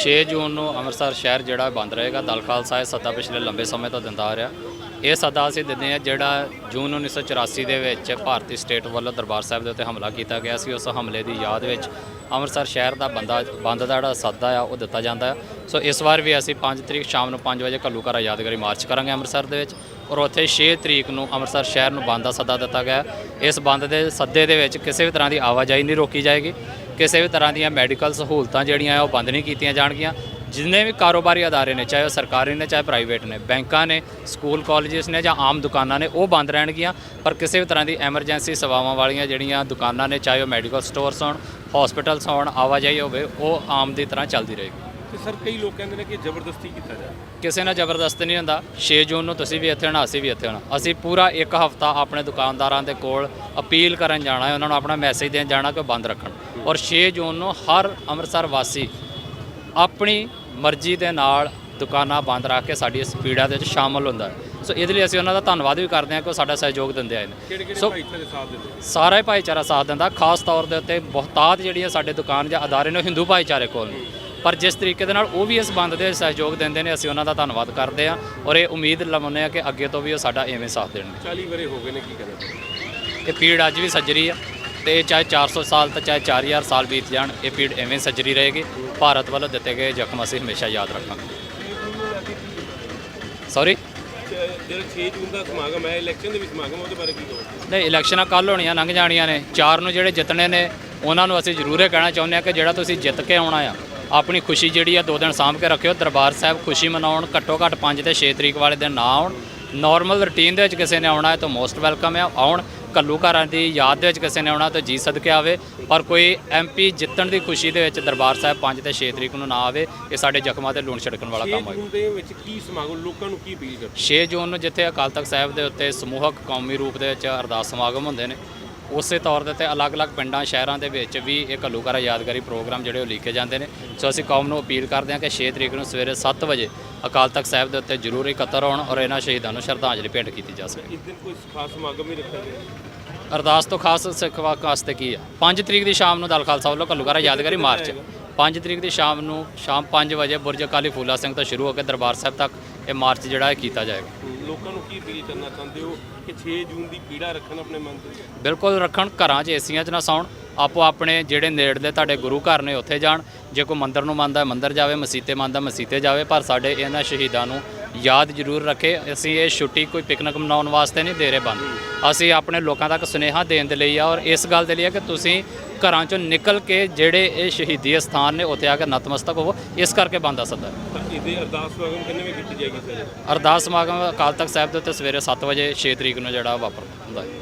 6 ਜੂਨ ਨੂੰ ਅੰਮ੍ਰਿਤਸਰ ਸ਼ਹਿਰ ਜਿਹੜਾ ਬੰਦ ਰਹੇਗਾ। ਦਲ ਖਾਲਸਾ ਇਹ ਸੱਦਾ ਪਿਛਲੇ ਲੰਬੇ ਸਮੇਂ ਤੋਂ ਦਿੰਦਾ ਆ ਰਿਹਾ। ਇਹ ਸੱਦਾ ਅਸੀਂ ਦਿੰਦੇ ਆ ਜਿਹੜਾ ਜੂਨ 1984 ਦੇ ਵਿੱਚ ਭਾਰਤੀ ਸਟੇਟ ਵੱਲੋਂ ਦਰਬਾਰ ਸਾਹਿਬ ਦੇ ਉੱਤੇ ਹਮਲਾ ਕੀਤਾ ਗਿਆ ਸੀ। ਉਸ ਹਮਲੇ ਦੀ ਯਾਦ ਵਿੱਚ ਅੰਮ੍ਰਿਤਸਰ ਸ਼ਹਿਰ ਦਾ ਬੰਦਾ, ਬੰਦ ਦਾ ਜਿਹੜਾ ਸੱਦਾ ਆ, ਉਹ ਦਿੱਤਾ ਜਾਂਦਾ ਸੋ ਇਸ ਵਾਰ ਵੀ ਅਸੀਂ 5 ਤਰੀਕ ਸ਼ਾਮ ਨੂੰ 5 ਵਜੇ ਘੱਲੂਘਾਰਾ ਯਾਦਗਾਰੀ ਮਾਰਚ ਕਰਾਂਗੇ ਅੰਮ੍ਰਿਤਸਰ ਦੇ ਵਿੱਚ ਔਰ ਉੱਥੇ 6 ਤਰੀਕ ਨੂੰ ਅੰਮ੍ਰਿਤਸਰ ਸ਼ਹਿਰ ਨੂੰ ਬੰਦ ਦਾ ਸੱਦਾ ਦਿੱਤਾ ਗਿਆ। ਇਸ ਬੰਦ ਦੇ ਸੱਦੇ ਦੇ ਵਿੱਚ ਕਿਸੇ ਵੀ ਤਰ੍ਹਾਂ ਦੀ ਆਵਾਜਾਈ ਨਹੀਂ ਰੋਕੀ ਜਾਏਗੀ। ਕਿਸੇ ਵੀ ਤਰ੍ਹਾਂ ਦੀਆਂ ਮੈਡੀਕਲ ਸਹੂਲਤਾਂ ਜਿਹੜੀਆਂ ਆ ਉਹ ਬੰਦ ਨਹੀਂ ਕੀਤੀਆਂ ਜਾਣਗੀਆਂ। ਜਿੰਨੇ ਵੀ ਕਾਰੋਬਾਰੀ ਅਦਾਰੇ ਨੇ ਚਾਹੇ ਉਹ ਸਰਕਾਰੀ ਨੇ ਚਾਹੇ ਪ੍ਰਾਈਵੇਟ ਨੇ ਬੈਂਕਾਂ ਨੇ ਸਕੂਲ ਕਾਲਜਸ ਨੇ ਜਾਂ ਆਮ ਦੁਕਾਨਾਂ ਨੇ ਉਹ ਬੰਦ ਰਹਿਣਗੀਆਂ। ਪਰ ਕਿਸੇ ਵੀ ਤਰ੍ਹਾਂ ਦੀ ਐਮਰਜੈਂਸੀ ਸੇਵਾਵਾਂ ਵਾਲੀਆਂ ਜਿਹੜੀਆਂ ਦੁਕਾਨਾਂ ਨੇ ਚਾਹੇ ਉਹ ਮੈਡੀਕਲ ਸਟੋਰਸ ਹੋਣ ਹਸਪੀਟਲਸ ਹੋਣ ਆਵਾਜਾਈ ਹੋਵੇ ਉਹ ਆਮ ਦੀ ਤਰ੍ਹਾਂ ਚੱਲਦੀ ਰਹੇਗੀ। ਤੇ ਸਰ ਕਈ ਲੋਕ ਕਹਿੰਦੇ ਨੇ ਕਿ ਜ਼ਬਰਦਸਤੀ ਕੀਤਾ ਜਾ ਕਿਸੇ ਨਾਲ ਜ਼ਬਰਦਸਤ ਨਹੀਂ ਹੁੰਦਾ। 6 ਜੂਨ ਨੂੰ ਤੁਸੀਂ ਵੀ ਇੱਥੇ ਹੋਣਾ ਅਸੀਂ ਵੀ ਇੱਥੇ ਹੋਣਾ ਅਸੀਂ ਪੂਰਾ ਇੱਕ ਹਫਤਾ ਆਪਣੇ ਦੁਕਾਨਦਾਰਾਂ ਦੇ ਕੋਲ ਅਪੀਲ ਕਰਨ ਜਾਣਾ ਹੈ ਉਹਨਾਂ ਨੂੰ ਆਪਣਾ ਮੈਸੇਜ ਦੇਣ ਜਾਣਾ ਕਿ ਬੰਦ ਰੱਖਣ। ਔਰ 6 ਜੂਨ ਨੂੰ ਹਰ ਅੰਮ੍ਰਿਤਸਰ ਵਾਸੀ ਆਪਣੀ ਮਰਜ਼ੀ ਦੇ ਨਾਲ ਦੁਕਾਨਾਂ ਬੰਦ ਰੱਖ ਕੇ ਸਾਡੀ ਇਸ ਪੀੜਾ ਦੇ ਵਿੱਚ ਸ਼ਾਮਲ ਹੁੰਦਾ ਹੈ। ਸੋ ਇਹਦੇ ਲਈ ਅਸੀਂ ਉਹਨਾਂ ਦਾ ਧੰਨਵਾਦ ਵੀ ਕਰਦੇ ਹਾਂ ਕਿ ਉਹ ਸਾਡਾ ਸਹਿਯੋਗ ਦਿੰਦੇ ਆਏ ਨੇ। ਸੋ ਸਾਰਾ ਹੀ ਭਾਈਚਾਰਾ ਸਾਥ ਦਿੰਦਾ ਖਾਸ ਤੌਰ ਦੇ ਉੱਤੇ ਬਹੁਤਾਤ ਜਿਹੜੀਆਂ ਸਾਡੇ ਦੁਕਾਨ ਜਾਂ ਅਦਾਰੇ ਨੇ ਹਿੰਦੂ ਭਾਈਚਾਰੇ ਕੋਲ ਪਰ ਜਿਸ ਤਰੀਕੇ ਦੇ ਨਾਲ ਉਹ ਵੀ ਇਸ ਬੰਦ ਦੇ ਸਹਿਯੋਗ ਦਿੰਦੇ ਨੇ ਅਸੀਂ ਉਹਨਾਂ ਦਾ ਧੰਨਵਾਦ ਕਰਦੇ ਹਾਂ ਔਰ ਇਹ ਉਮੀਦ ਲਵਾਉਂਦੇ ਹਾਂ ਕਿ ਅੱਗੇ ਤੋਂ ਵੀ ਉਹ ਸਾਡਾ ਐਵੇਂ ਸਾਥ ਦੇਣਗੇ। 40 ਵਰੇ ਹੋ ਗਏ ਨੇ ਕੀ ਕਹਿੰਦੇ ਇਹ ਪੀੜ ਅੱਜ ਵੀ ਸੱਜਰੀ ਆ। ਤੇ ਇਹ ਚਾਹੇ 400 ਸਾਲ ਤੇ ਚਾਹੇ 4000 ਸਾਲ ਬੀਤ ਜਾਣ, ਇਹ ਪੀੜ ਐਵੇਂ ਸੱਜਰੀ ਰਹੇਗੀ। ਭਾਰਤ ਵੱਲੋਂ ਦਿੱਤੇ ਗਏ ਜ਼ਖਮ ਅਸੀਂ ਹਮੇਸ਼ਾ ਯਾਦ ਰੱਖਾਂਗੇ। ਸੌਰੀ ਜਿਹੜਾ 6 ਜੂਨ ਦਾ ਸਮਾਗਮ ਹੈ ਇਲੈਕਸ਼ਨ ਦੇ ਵਿੱਚ ਸਮਾਗਮ ਉਹਦੇ ਬਾਰੇ ਕੀ ਕਹੋ ਨਹੀਂ, ਇਲੈਕਸ਼ਨਾਂ ਕੱਲ ਹੋਣੀਆਂ, ਲੰਘ ਜਾਣੀਆਂ ਨੇ। ਚਾਰ ਨੂੰ ਜਿਹੜੇ ਜਿੱਤਣੇ ਨੇ, ਉਹਨਾਂ ਨੂੰ ਅਸੀਂ ਜ਼ਰੂਰ ਇਹ ਕਹਿਣਾ ਚਾਹੁੰਦੇ ਹਾਂ ਕਿ ਜਿਹੜਾ ਤੁਸੀਂ ਜਿੱਤ ਕੇ ਆਉਣਾ ਆ, ਆਪਣੀ ਖੁਸ਼ੀ ਜਿਹੜੀ ਆ ਦੋ ਦਿਨ ਸਾਂਭ ਕੇ ਰੱਖਿਓ। ਦਰਬਾਰ ਸਾਹਿਬ ਖੁਸ਼ੀ ਮਨਾਉਣ, ਘੱਟੋ ਘੱਟ 5 ਤੇ 6 ਤਰੀਕ ਵਾਲੇ ਦਿਨ ਨਾ ਆਉਣ। ਨਾਰਮਲ ਰੁਟੀਨ ਦੇ ਵਿੱਚ ਕਿਸੇ ਨੇ ਆਉਣਾ ਹੈ ਤਾਂ ਮੋਸਟ ਵੈਲਕਮ ਹੈ ਆਉਣ ਕੱਲੂ ਘਰਾਂ ਦੀ ਯਾਦ ਦੇ ਵਿੱਚ ਕਿਸੇ ਨੇ ਆਉਣਾ ਤਾਂ ਜੀ ਸਦਕੇ ਆਵੇ। ਪਰ ਕੋਈ ਐਮਪੀ ਜਿੱਤਣ ਦੀ ਖੁਸ਼ੀ ਦੇ ਵਿੱਚ ਦਰਬਾਰ ਸਾਹਿਬ 5 ਤੇ 6 ਤਰੀਕ ਨੂੰ ਨਾ ਆਵੇ ਇਹ ਸਾਡੇ ਜ਼ਖਮਾਂ ਤੇ ਲੂਣ ਛਿੜਕਣ ਵਾਲਾ 6 ਕੰਮ ਹੈ ਜੂਨ ਦੇ ਵਿੱਚ ਕੀ ਸਮਾਗਮ ਲੋਕਾਂ ਨੂੰ ਕੀ ਅਪੀਲ ਕਰਦੇ? 6 ਜੂਨ ਨੂੰ ਜਿੱਥੇ ਅਕਾਲ ਤਖਤ ਸਾਹਿਬ ਦੇ ਉੱਤੇ ਸਮੂਹਕ ਕੌਮੀ ਰੂਪ ਦੇ ਵਿੱਚ ਅਰਦਾਸ ਸਮਾਗਮ ਹੁੰਦੇ ਨੇ ਉਸੇ ਤੌਰ ਦੇ ਤੇ ਅਲੱਗ-ਅਲੱਗ ਪਿੰਡਾਂ ਸ਼ਹਿਰਾਂ ਦੇ ਵਿੱਚ ਵੀ ਇਹ ਘੱਲੂਘਾਰਾ ਯਾਦਗਾਰੀ ਪ੍ਰੋਗਰਾਮ ਜਿਹੜੇ ਉਹ ਲਿਖੇ ਜਾਂਦੇ ਨੇ। ਸੋ ਅਸੀਂ ਕੌਮ ਨੂੰ ਅਪੀਲ ਕਰਦੇ ਹਾਂ ਕਿ 6 ਤਰੀਕ ਨੂੰ ਸਵੇਰੇ 7 ਵਜੇ ਅਕਾਲ ਤਖਤ ਸਾਹਿਬ ਦੇ ਉੱਤੇ ਜ਼ਰੂਰ ਇਕੱਤਰ ਹੋਣ ਔਰ ਇਹਨਾਂ ਸ਼ਹੀਦਾਂ ਨੂੰ ਸ਼ਰਧਾਂਜਲੀ ਭੇਟ ਕੀਤੀ ਜਾ ਸਕੇ। ਇਸ ਦਿਨ ਕੋਈ ਖਾਸ ਸਮਾਗਮ ਹੀ ਰੱਖਿਆ ਗਿਆ? ਅਰਦਾਸ ਤੋਂ ਖਾਸ ਸਿੱਖ ਵਾਸਤੇ ਕੀ ਆ? 5 ਤਰੀਕ ਦੀ ਸ਼ਾਮ ਨੂੰ ਦਲ ਖਾਲਸਾ ਵੱਲੋਂ ਘੱਲੂਘਾਰਾ ਯਾਦਗਾਰੀ ਮਾਰਚ। 5 ਤਰੀਕ ਦੀ ਸ਼ਾਮ ਨੂੰ ਸ਼ਾਮ 5 ਵਜੇ ਬੁਰਜ ਅਕਾਲੀ ਫੂਲਾ ਸਿੰਘ ਤੋਂ ਸ਼ੁਰੂ ਹੋ ਕੇ ਦਰਬਾਰ ਸਾਹਿਬ ਤੱਕ ਇਹ ਮਾਰਚ ਜਿਹੜਾ ਹੈ ਕੀਤਾ ਜਾਏਗਾ। ਲੋਕਾਂ ਨੂੰ ਕੀ ਅਪੀਲ ਕਰਨਾ ਚਾਹੁੰਦੇ ਹੋ ਕਿ 6 ਜੂਨ ਦੀ ਪੀੜਾ ਰੱਖਣ ਆਪਣੇ ਮਨ ਤੇ? ਬਿਲਕੁਲ ਰੱਖਣ ਘਰਾਂ 'ਚ ਏਸੀਆਂ 'ਚ ਨਾ ਸੌਣ ਆਪੋ ਆਪਣੇ ਜਿਹੜੇ ਨੇੜਲੇ ਤੁਹਾਡੇ ਗੁਰੂ ਘਰ ਨੇ ਉੱਥੇ ਜਾਣ ਜੇ ਕੋਈ ਮੰਦਿਰ ਨੂੰ ਮੰਨਦਾ ਮੰਦਿਰ ਜਾਵੇ ਮਸੀਤੇ ਮੰਨਦਾ ਮਸੀਤੇ ਜਾਵੇ ਪਰ ਸਾਡੇ ਇਹਨਾਂ ਸ਼ਹੀਦਾਂ ਨੂੰ ਯਾਦ ਜ਼ਰੂਰ ਰੱਖੇ। ਅਸੀਂ ਇਹ ਛੁੱਟੀ ਕੋਈ ਪਿਕਨਿਕ ਮਨਾਉਣ ਵਾਸਤੇ ਨਹੀਂ ਦੇ ਰਹੇ ਬੰਦ। ਅਸੀਂ ਆਪਣੇ ਲੋਕਾਂ ਤੱਕ ਸੁਨੇਹਾ ਦੇਣ ਦੇ ਲਈ ਆ ਔਰ ਇਸ ਗੱਲ ਦੇ ਲਈ ਆ ਕਿ ਤੁਸੀਂ ਘਰਾਂ 'ਚੋਂ ਨਿਕਲ ਕੇ ਜਿਹੜੇ ਇਹ ਸ਼ਹੀਦੀ ਸਥਾਨ ਨੇ ਉੱਥੇ ਆ ਕੇ ਨਤਮਸਤਕ ਹੋਵੋ। ਇਸ ਕਰਕੇ ਬੰਦ ਆ ਸੱਦਾ। ਇਹਦੇ ਅਰਦਾਸ ਸਮਾਗਮ ਕਿੰਨੇ ਵਜੇ ਕੀਤੀ ਜਾਏਗੀ ਸਰ? ਅਰਦਾਸ ਸਮਾਗਮ ਅਕਾਲ ਤਖਤ ਸਾਹਿਬ ਦੇ ਉੱਤੇ ਸਵੇਰੇ 7 ਵਜੇ 6 ਤਰੀਕ ਨੂੰ ਜਿਹੜਾ ਵਾਪਰ ਹੁੰਦਾ ਹੈ।